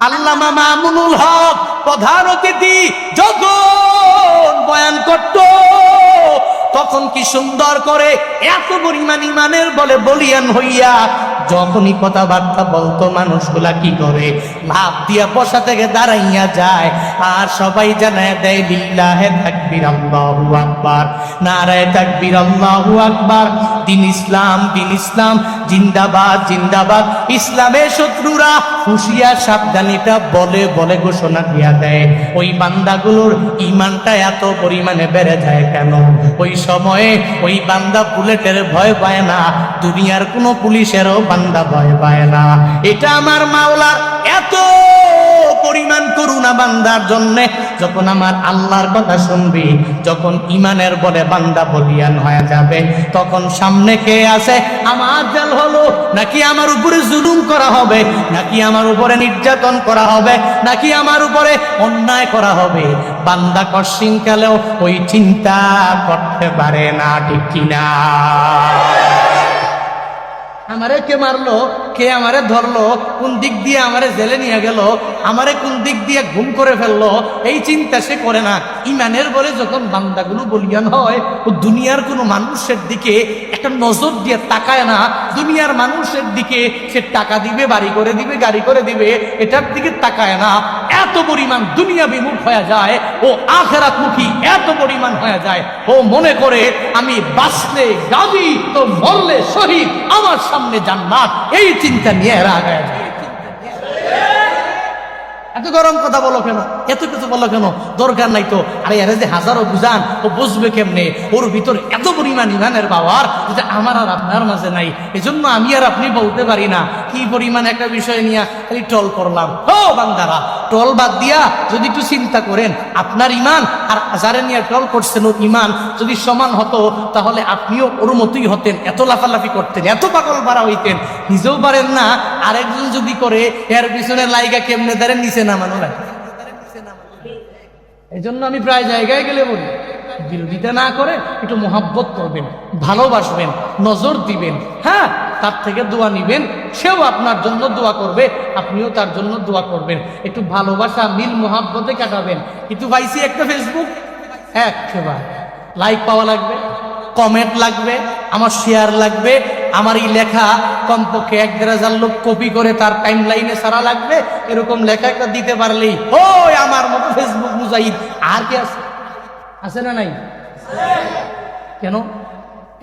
আল্লামা মামুনুল হক প্রধান অতিথি যখন বয়ান করত, তখন কি সুন্দর করে এত পরিমাণ ইমানের বলে বলিয়ান হইয়া যখনই কথাবার্তা বলতো, মানুষগুলা কি করে? লাভ দিয়া বসা থেকে দাঁড়াইয়া যায়। আর সবাই জানায় দেয়, লিল্লাহে তাকবীর, আল্লাহু আকবার। নারায়ে তাকবীর, আল্লাহু আকবার। দিন ইসলাম দিন ইসলাম, জিন্দাবাদ জিন্দাবাদ। ইসলামের শত্রুরা হুঁশিয়ার সাবধানীটা বলে বলে ঘোষণা দিয়া দেয়। ওই বান্দাগুলোর ইমানটা এত পরিমাণে বেড়ে যায় কেন? ওই সময়ে ওই বান্দা বুলেটের ভয় পায় না, দুনিয়ার কোনো পুলিশেরও বান্দা ভয় পায় না। এটা আমার মাওলার এত পরিমাণ করুণা বান্দার জন্যে, যখন আমার আল্লাহর কথা শুনবি, যখন ইমানের বলে বান্দা বলিয়ান হয়ে যাবে, তখন সামনে কে আছে? আমার জাল হলো, নাকি আমার উপরে জুলুম করা হবে, নাকি আমার উপরে নির্যাতন করা হবে, নাকি আমার উপরে অন্যায় করা হবে? বান্দা কশিনকালেও ওই চিন্তা করতে পারে না, ঠিক কিনা? আমারে কে মারলো? কে আমারে ধরলো? কোন দিক দিয়ে আমারে জেলে নিয়ে গেল? আমারে কোন দিক দিয়ে ঘুম করে ফেলল? এই চিন্তা সে করে না। ইমানের বলে যখন বান্দাগুলো বলিয়ান হয়, ও দুনিয়ার কোনো মানুষের দিকে একটা নজর দিয়ে তাকায় না। দুনিয়ার মানুষের দিকে সে টাকা দিবে, বাড়ি করে দিবে, গাড়ি করে দিবে, এটার দিকে তাকায় না। পরিমাণ দুনিয়া বিমুখ হয়ে যায় ও আখেরাতমুখী এত পরিমাণ হয়ে যায়। ও মনে করে, আমি বাঁচলে তো মরলে শহীদ, আমার সামনে জান্নাত। এই চিন্তা নিয়ে এরা এত গরম কথা বলো কেন? এত কিছু বলো কেন? দরকার নাই তো। আরে আরে যে হাজারো বুঝান ও বুঝবে কেমনে? ওর ভিতর এত পরিমাণ ইমানের পাওয়ার যেটা আমার আর আপনার মাঝে নাই, এজন্য আমি আর আপনি বলতে পারি না। কি পরিমাণ একটা বিষয় নিয়ে খালি টল করলাম। ও বান্দারা টল বাদ দিয়া যদি একটু চিন্তা করেন, আপনার ইমান আর যারে নিয়ে টল করছেন ওর ইমান যদি সমান হতো, তাহলে আপনিও ওর মতোই হতেন, এত লাফালাফি করতেন, এত পাগল পারা হইতেন। নিজেও পারেন না, আরেকজন যদি করে, এর পিছনে লাইগা কেমনে দাঁড়ে নিচে নামানো লাগে। এই জন্য আমি প্রায় জায়গায় গেলে বলি বিরোধিতা না করে একটু মহাব্বত করবেন, ভালোবাসবেন, নজর দিবেন হ্যাঁ? তার থেকে দোয়া নিবেন, সেও আপনার জন্য দোয়া করবে, আপনিও তার জন্য দোয়া করবেন। একটু ভালোবাসা, মিল, মহাব্বতে কাটাবেন। কিন্তু পাইছি একটা ফেসবুক একেবারে। লাইক পাওয়া লাগবে কমেন্ট লাগবে, আমার শেয়ার লাগবে আমার এই লেখা কমপক্ষে এক দেড় হাজার লোক কপি করে তার টাইম লাইনে সারা লাগবে, এরকম লেখা একটা দিতে পারলেই ও আমার মতো ফেসবুক মুজাহিদ, আর কি আছে? আছে না নাই? কেন?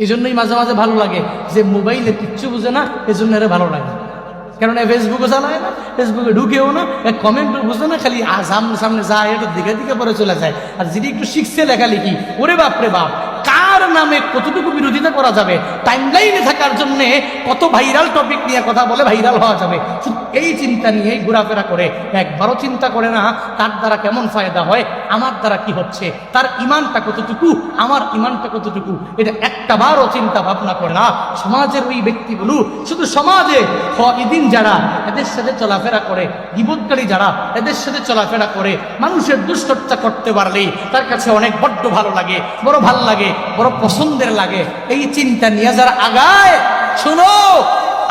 এই জন্যই মাঝে মাঝে ভালো লাগে যে মোবাইলে কিচ্ছু বুঝে না এই জন্য এর ভালো লাগে। কেননা ফেসবুকে চালায় না ফেসবুকে ঢুকেও না কমেন্টও বুঝে না, খালি সামনে সামনে যায় একটু দিকে দিকে পরে চলে যায়। আর যদি একটু শিখছে লেখালেখি ওরে বাপ রে বাপ, কার নামে কতটুকু বিরোধিতা করা যাবে? টাইম টাইমলাইনে থাকার জন্য কত ভাইরাল টপিক নিয়ে কথা বলে ভাইরাল হওয়া যাবে। এই চিন্তা নিয়েই ঘোরাফেরা করে। একবারও চিন্তা করে না, তার দ্বারা কেমন ফায়দা হয়, আমার দ্বারা কি হচ্ছে, তার ইমানটা কতটুকু, আমার ইমানটা কতটুকু, এটা একটা বারও চিন্তা ভাবনা করে না। সমাজের ওই ব্যক্তিগুলো শুধু সমাজে ইদিন যারা, এদের সাথে চলাফেরা করে বিপদকারী যারা, এদের সাথে চলাফেরা করে, মানুষের দুশ্চর্চা করতে পারলেই তার কাছে অনেক বড্ড ভালো লাগে, বড় ভালো লাগে, বড় পছন্দের লাগে। এই চিন্তা নিয়ে যারা আগায়, শোনো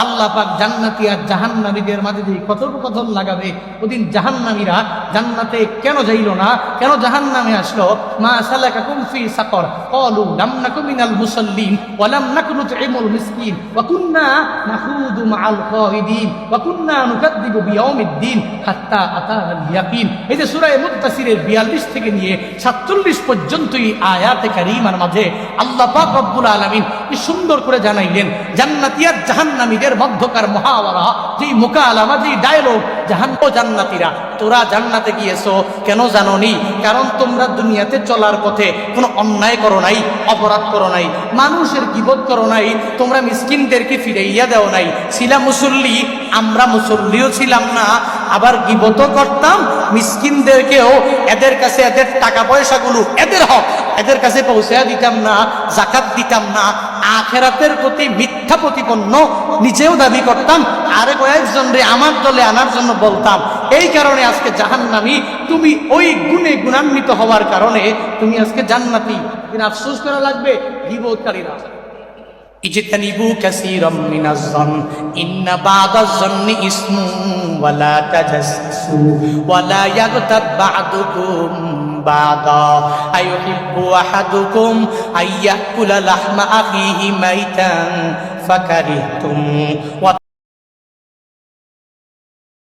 আল্লাহ পাক জান্নাতি আর জাহান্নামীদের মাঝে যে কথোপকথন লাগাবে, ওদিন জাহান্নামীরা জান্নাতে কেন যাইল না? কেন জাহান্নামে আসলো? মা সালাকা কুমফি সাকর। ক্বালু লাম নাকু মিনাল মুসাল্লিন ওয়া লাম নাকু নুতঈমুল মিসকিন। ওয়া কুন্না নাখুদু মাআল খাইদিন ওয়া কুন্না নুকাদ্দিবু বিয়াউমিদ্দিন হাত্তা আতানাল ইয়াকিন। এই যে সূরা মুত্তাসিরের 42 থেকে নিয়ে 47 পর্যন্ত এই আয়াতে কারীমার মাঝে আল্লাহ পাক রব্বুল আলামিন কি সুন্দর করে জানাইলেন, জান্নাতি আর জাহান্নামীদের মধ্যকার মহাওয়ারা যেই মোকালামা যেই ডায়লগ জাহান ও জান্নাতীরা, তোরা জান্নাতে গিয়েছো, কেন জানোনি? কারণ তোমরা দুনিয়াতে চলার পথে কোনো অন্যায় করো নাই, অপরাধ করো নাই, মানুষের কিবোধ করো নাই, তোমরা মিসকিনদেরকে ফিরাইয়া দেও নাই। ছিলা মুসল্লি, আমরা মুসল্লিও ছিলাম না, আবার গিবত করতাম, মিসকিনদেরকেও এদের কাছে এদের টাকা পয়সাগুলো, এদের হক, এদের কাছে পৌঁছে দিতাম না, জাকাত দিতাম না আখেরাতের প্রতি মিথ্যা প্রতিপন্ন, নিজেও দাবি করতাম, আরে কয়েকজন রে আমার দলে আনার জন্য বলতাম, এই কারণে আজকে জাহান্নামি, তুমি ওই গুণে গুণান্বিত হওয়ার কারণে তুমি আজকে জান্নাতি। কিন্তু আফসোস করা লাগবে বিবোধকারীরা ইজতানিবু কাসীরাম মিনাজ জন ইন্না বাদাজ জন্নি ইসমু ওয়ালা তাজাসসু, ওয়ালা ইয়াগতাব বা'দুকুম। بعضا. أيحب أحدكم أن يأكل لحم أخيه ميتا فكرهتم.